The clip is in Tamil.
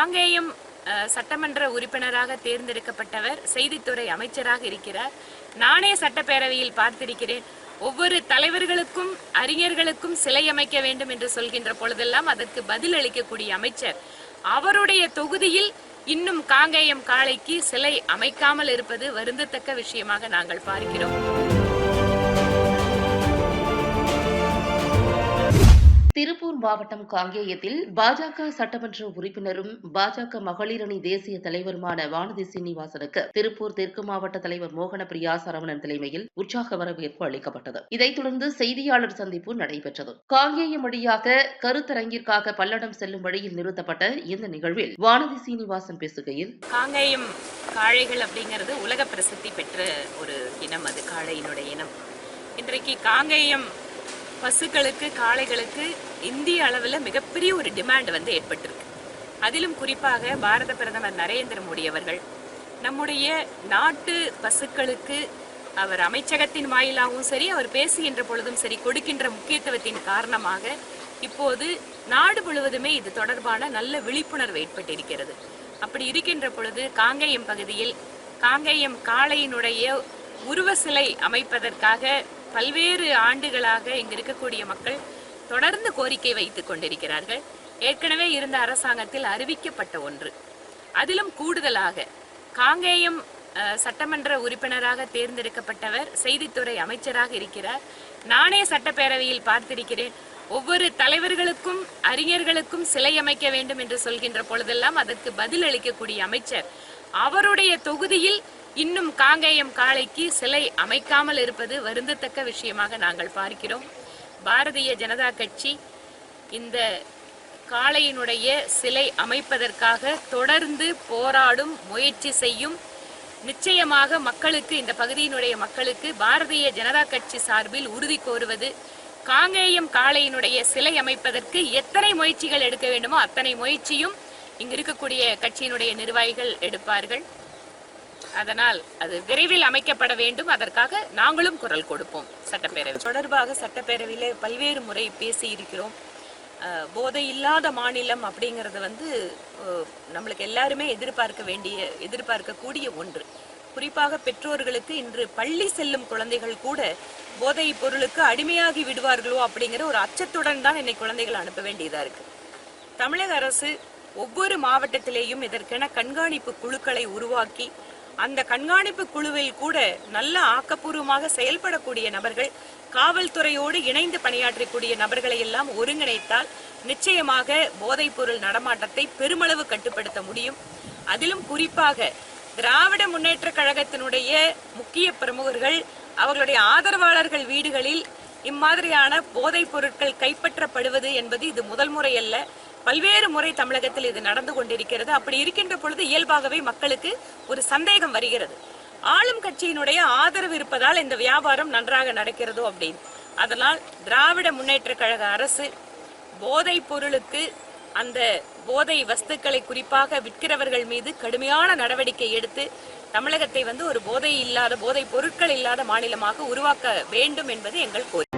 காங்கேயம் சட்டமன்ற உறுப்பினராக தேர்ந்தெடுக்கப்பட்டவர் செய்தித்துறை அமைச்சராக இருக்கிறார். நானே சட்டப்பேரவையில் பார்த்திருக்கிறேன். ஒவ்வொரு தலைவர்களுக்கும் அறிஞர்களுக்கும் சிலை அமைக்க வேண்டும் என்று சொல்கின்ற பொழுதெல்லாம் அதற்கு பதில் அளிக்கக்கூடிய அமைச்சர். அவருடைய தொகுதியில் இன்னும் காங்கேயம் காளைக்கு சிலை அமைக்காமல் இருப்பது வருந்தத்தக்க விஷயமாக நாங்கள் பார்க்கிறோம். திருப்பூர் மாவட்டம் காங்கேயத்தில் பாஜக சட்டமன்ற உறுப்பினரும் பாஜக மகளிரணி தேசிய தலைவருமான வானதி சீனிவாசனுக்கு திருப்பூர் தெற்கு மாவட்ட தலைவர் மோகன பிரியா சரவணன் தலைமையில் உற்சாக வரவேற்பு அளிக்கப்பட்டது. இதைத் தொடர்ந்து செய்தியாளர் சந்திப்பு நடைபெற்றது. காங்கேயம் வழியாக கருத்தரங்கிற்காக பல்லடம் செல்லும் வழியில் நிறுத்தப்பட்ட இந்த நிகழ்வில் வானதி சீனிவாசன் பேசுகையில் காங்கேயம் காளைகள் அப்படிங்கிறது உலக பிரசித்தி பெற்ற ஒரு இனம் அது காளையினுடைய இனம். இன்றைக்கு காங்கேயம் பசுக்களுக்கு காளைகளுக்கு இந்திய அளவில் மிகப்பெரிய ஒரு டிமாண்ட் வந்து ஏற்பட்டிருக்கு. அதிலும் குறிப்பாக பாரத பிரதமர் நரேந்திர மோடி அவர்கள் நம்முடைய நாட்டு பசுக்களுக்கு அவர் அமைச்சகத்தின் வாயிலாகவும் சரி அவர் பேசுகின்ற பொழுதும் சரி கொடுக்கின்ற முக்கியத்துவத்தின் காரணமாக இப்போது நாடு முழுவதுமே இது தொடர்பான நல்ல விழிப்புணர்வு ஏற்பட்டிருக்கிறது. அப்படி இருக்கின்ற பொழுது காங்கேயம் பகுதியில் காங்கேயம் காளையினுடைய உருவ சிலை அமைப்பதற்காக பல்வேறு ஆண்டுகளாக இங்கு இருக்கக்கூடிய மக்கள் தொடர்ந்து கோரிக்கை வைத்துக் கொண்டிருக்கிறார்கள். ஏற்கனவே இருந்த அரசாங்கத்தில் அறிவிக்கப்பட்ட ஒன்று. அதிலும் கூடுதலாக காங்கேயம் சட்டமன்ற உறுப்பினராக தேர்ந்தெடுக்கப்பட்டவர் செய்தித்துறை அமைச்சராக இருக்கிறார். நானே சட்டப்பேரவையில் பார்த்திருக்கிறேன். ஒவ்வொரு தலைவர்களுக்கும் அறிஞர்களுக்கும் சிலை அமைக்க வேண்டும் என்று சொல்கின்ற பொழுதெல்லாம் அதற்கு பதில் அளிக்கக்கூடிய அமைச்சர் அவருடைய தொகுதியில் இன்னும் காங்கேயம் காளைக்கு சிலை அமைக்காமல் இருப்பது வருந்தத்தக்க விஷயமாக நாங்கள் பார்க்கிறோம். பாரதிய ஜனதா கட்சி இந்த காளையினுடைய சிலை அமைப்பதற்காக தொடர்ந்து போராடும் முயற்சி செய்யும் நிச்சயமாக மக்களுக்கு இந்த பகுதியினுடைய மக்களுக்கு பாரதிய ஜனதா கட்சி சார்பில் உறுதி கோருவது காங்கேயம் காளையினுடைய சிலை அமைப்பதற்கு எத்தனை முயற்சிகள் எடுக்க வேண்டுமோ அத்தனை முயற்சியும் இங்க இருக்கக்கூடிய கட்சியினுடைய நிர்வாகிகள் எடுப்பார்கள். அதனால் அது விரைவில் அமைக்கப்பட வேண்டும். அதற்காக நாங்களும் குரல் கொடுப்போம். சட்டப்பேரவை தொடர்பாக சட்டப்பேரவையிலே பல்வேறு முறை பேசி இருக்கிறோம் போதை இல்லாத மாநிலம் அப்படிங்கிறது வந்து நம்மளுக்கு எல்லாருமே எதிர்பார்க்க வேண்டிய எதிர்பார்க்கக்கூடிய ஒன்று. குறிப்பாக பெற்றோர்களுக்கு இன்று பள்ளி செல்லும் குழந்தைகள் கூட போதைப் பொருளுக்கு அடிமையாகி விடுவார்களோ அப்படிங்கிற ஒரு அச்சத்துடன் தான் என்னை குழந்தைகள் அனுப்ப வேண்டியதாக இருக்கு. தமிழக அரசு ஒவ்வொரு மாவட்டத்திலேயும் இதற்கென கண்காணிப்பு குழுக்களை உருவாக்கி அந்த கண்காணிப்பு குழுவில் கூட நல்ல ஆக்கப்பூர்வமாக செயல்படக்கூடிய நபர்கள் காவல்துறையோடு இணைந்து பணியாற்றக்கூடிய நபர்களை எல்லாம் ஒருங்கிணைத்தால் நிச்சயமாக போதைப்பொருள் நடமாட்டத்தை பெருமளவு கட்டுப்படுத்த முடியும். அதிலும் குறிப்பாக திராவிட முன்னேற்ற கழகத்தினுடைய முக்கிய பிரமுகர்கள் அவர்களுடைய ஆதரவாளர்கள் வீடுகளில் இம்மாதிரியான போதைப் பொருட்கள் கைப்பற்றப்படுவது என்பது இது முதல் முறை அல்ல பல்வேறு முறை தமிழகத்தில் இது நடந்து கொண்டிருக்கிறது. அப்படி இருக்கின்ற பொழுது இயல்பாகவே மக்களுக்கு ஒரு சந்தேகம் வருகிறது. ஆளும் கட்சியினுடைய ஆதரவு இருப்பதால் இந்த வியாபாரம் நன்றாக நடக்கிறதோ அப்படின்னு. அதனால் திராவிட முன்னேற்ற கழக அரசு போதைப் பொருளுக்கு அந்த போதை வஸ்துக்களை குறிப்பாக விற்கிறவர்கள் மீது கடுமையான நடவடிக்கை எடுத்து தமிழகத்தை வந்து ஒரு போதை இல்லாத போதை பொருட்கள் இல்லாத மாநிலமாக உருவாக்க வேண்டும் என்பது எங்கள் கோரிக்கை.